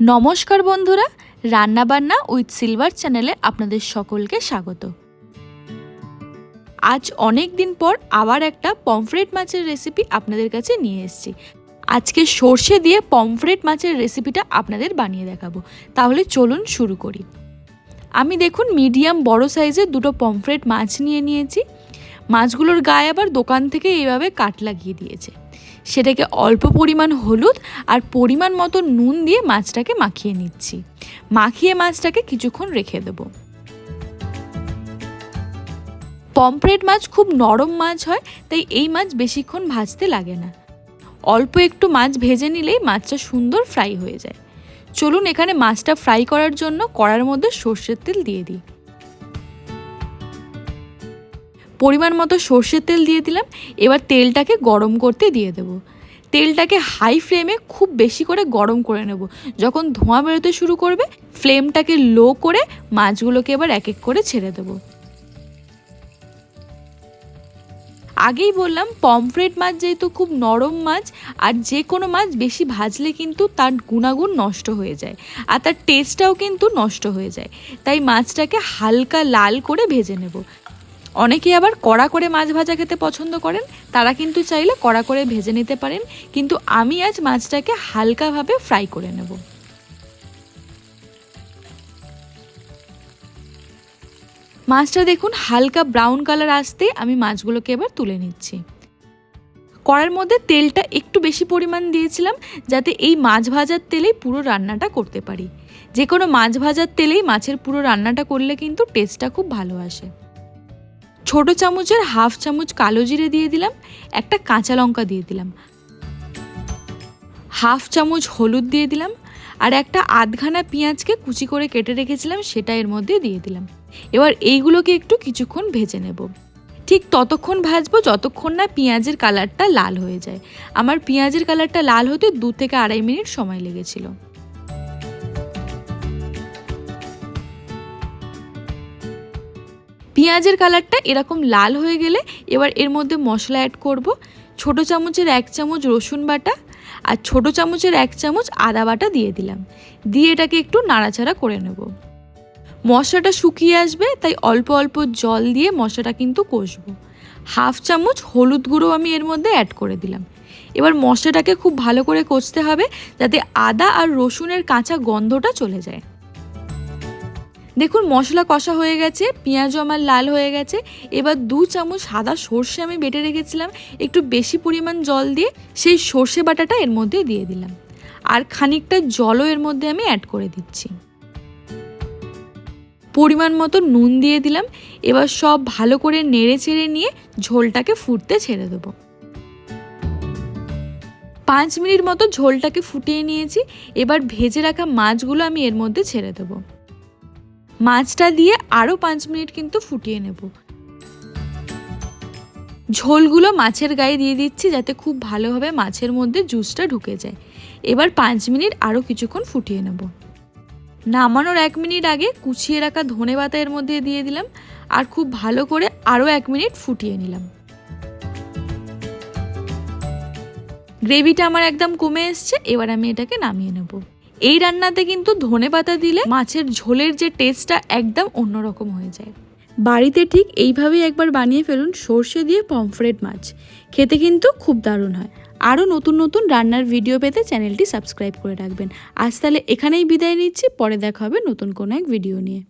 নমস্কার বন্ধুরা রান্নাবান্না উইথ সিলভার চ্যানেলে আপনাদের সকলকে স্বাগত। আজ অনেক দিন পর আবার একটা পমফ্রেট মাছের রেসিপি আপনাদের কাছে নিয়ে এসেছি। আজকে সর্ষে দিয়ে পমফ্রেট মাছের রেসিপিটা আপনাদের বানিয়ে দেখাবো। তাহলে চলুন শুরু করি। আমি দেখুন মিডিয়াম বড় সাইজের দুটো পমফ্রেট মাছ নিয়ে নিয়েছি। মাছগুলোর গায়ে আবার দোকান থেকে এইভাবে কাট লাগিয়ে দিয়েছে। সেটাকে অল্প পরিমাণ হলুদ আর পরিমাণ মতো নুন দিয়ে মাছটাকে মাখিয়ে নিচ্ছি। মাখিয়ে মাছটাকে কিছুক্ষণ রেখে দেবো। পমফ্রেট মাছ খুব নরম মাছ হয়, তাই এই মাছ বেশিক্ষণ ভাজতে লাগে না। অল্প একটু মাছ ভেজে নিলেই মাছটা সুন্দর ফ্রাই হয়ে যায়। চলুন এখানে মাছটা ফ্রাই করার জন্য কড়ার মধ্যে সর্ষের তেল দিয়ে দিই। পরিমাণ মতো সর্ষের তেল দিয়ে দিলাম। এবার তেলটাকে গরম করতে দিয়ে দেবো। তেলটাকে হাই ফ্লেমে খুব বেশি করে গরম করে নেব। যখন ধোঁয়া বেরোতে শুরু করবে ফ্লেমটাকে লো করে মাছগুলোকে এবার এক এক করে ছেড়ে দেবো। আগেই বললাম পমফ্রেট মাছ যেহেতু খুব নরম মাছ, আর যে কোনো মাছ বেশি ভাজলে কিন্তু তার গুণাগুণ নষ্ট হয়ে যায়, আর তার টেস্টটাও কিন্তু নষ্ট হয়ে যায়। তাই মাছটাকে হালকা লাল করে ভেজে নেব। অনেকে আবার কড়া করে মাছ ভাজা খেতে পছন্দ করেন, তারা কিন্তু চাইলে কড়া করে ভেজে নিতে পারেন, কিন্তু আমি আজ মাছটাকে হালকাভাবে ফ্রাই করে নেব। মাছটা দেখুন হালকা ব্রাউন কালার আসতে আমি মাছগুলোকে এবার তুলে নিচ্ছি। কড়ার মধ্যে তেলটা একটু বেশি পরিমাণ দিয়েছিলাম, যাতে এই মাছ ভাজার তেলেই পুরো রান্নাটা করতে পারি। যে কোনো মাছ ভাজার তেলেই মাছের পুরো রান্নাটা করলে কিন্তু টেস্টটা খুব ভালো আসে। ছোট চামচের হাফ চামচ কালো জিরে দিয়ে দিলাম, একটা কাঁচা লঙ্কা দিয়ে দিলাম। হাফ চামচ হলুদ দিয়ে দিলাম, আর একটা আধখানা পেঁয়াজকে কুচি করে কেটে রেখেছিলাম, সেটা এর মধ্যে দিয়ে দিলাম। এবার এইগুলোকে একটু কিছুক্ষণ ভেজে নেব। ঠিক ততক্ষণ ভাজবো যতক্ষণ না পেঁয়াজের কালারটা লাল হয়ে যায়। আমার পেঁয়াজের কালারটা লাল হতে দু থেকে আড়াই মিনিট সময় লেগেছিল। পেঁয়াজের কালারটা এরকম লাল হয়ে গেলে এবার এর মধ্যে মশলা অ্যাড করব। ছোট চামচের এক চামচ রসুন বাটা আর ছোট চামচের এক চামচ আদা বাটা দিয়ে দিলাম। দিয়ে এটাকে একটু নাড়াচাড়া করে নেব। মশলাটা শুকিয়ে আসবে, তাই অল্প অল্প জল দিয়ে মশলাটা কিন্তু কষবো। হাফ চামচ হলুদ গুঁড়ো আমি এর মধ্যে অ্যাড করে দিলাম। এবার মশলাটাকে খুব ভালো করে কষতে হবে যাতে আদা আর রসুনের কাঁচা গন্ধটা চলে যায়। দেখুন, মশলা কষা হয়ে গেছে, পেঁয়াজও আমার লাল হয়ে গেছে। এবার দু চামচ সাদা সর্ষে আমি বেটে রেখেছিলাম। একটু বেশি পরিমাণ জল দিয়ে সেই সর্ষে বাটাটা এর মধ্যে দিয়ে দিলাম। আর খানিকটা জলও এর মধ্যে আমি অ্যাড করে দিচ্ছি। পরিমাণ মতো নুন দিয়ে দিলাম। এবার সব ভালো করে নেড়ে চেড়ে নিয়ে ঝোলটাকে ফুটতে ছেড়ে দেবো। পাঁচ মিনিট মতো ঝোলটাকে ফুটিয়ে নিয়েছি। এবার ভেজে রাখা মাছগুলো আমি এর মধ্যে ছেড়ে দেবো। মাছটা দিয়ে আরও পাঁচ মিনিট কিন্তু ফুটিয়ে নেব। ঝোলগুলো মাছের গায়ে দিয়ে দিচ্ছি যাতে খুব ভালোভাবে মাছের মধ্যে জুসটা ঢুকে যায়। এবার পাঁচ মিনিট আরও কিছুক্ষণ ফুটিয়ে নেব। নামানোর এক মিনিট আগে কুচিয়ে রাখা ধনে পাতা এর মধ্যে দিয়ে দিলাম আর খুব ভালো করে আরও এক মিনিট ফুটিয়ে নিলাম। গ্রেভিটা আমার একদম কমে এসছে, এবার আমি এটাকে নামিয়ে নেব। এই রান্নাতে কিন্তু ধনে পাতা দিলে মাছের ঝোলের যে টেস্টটা একদম অন্যরকম হয়ে যায়। বাড়িতে ঠিক এইভাবেই একবার বানিয়ে ফেলুন সর্ষে দিয়ে পমফ্রেট মাছ। খেতে কিন্তু খুব দারুণ হয়। আরও নতুন নতুন রান্নার ভিডিও পেতে চ্যানেলটি সাবস্ক্রাইব করে রাখবেন। আজ তাহলে এখানেই বিদায় নিচ্ছি, পরে দেখা হবে নতুন কোনো এক ভিডিও নিয়ে।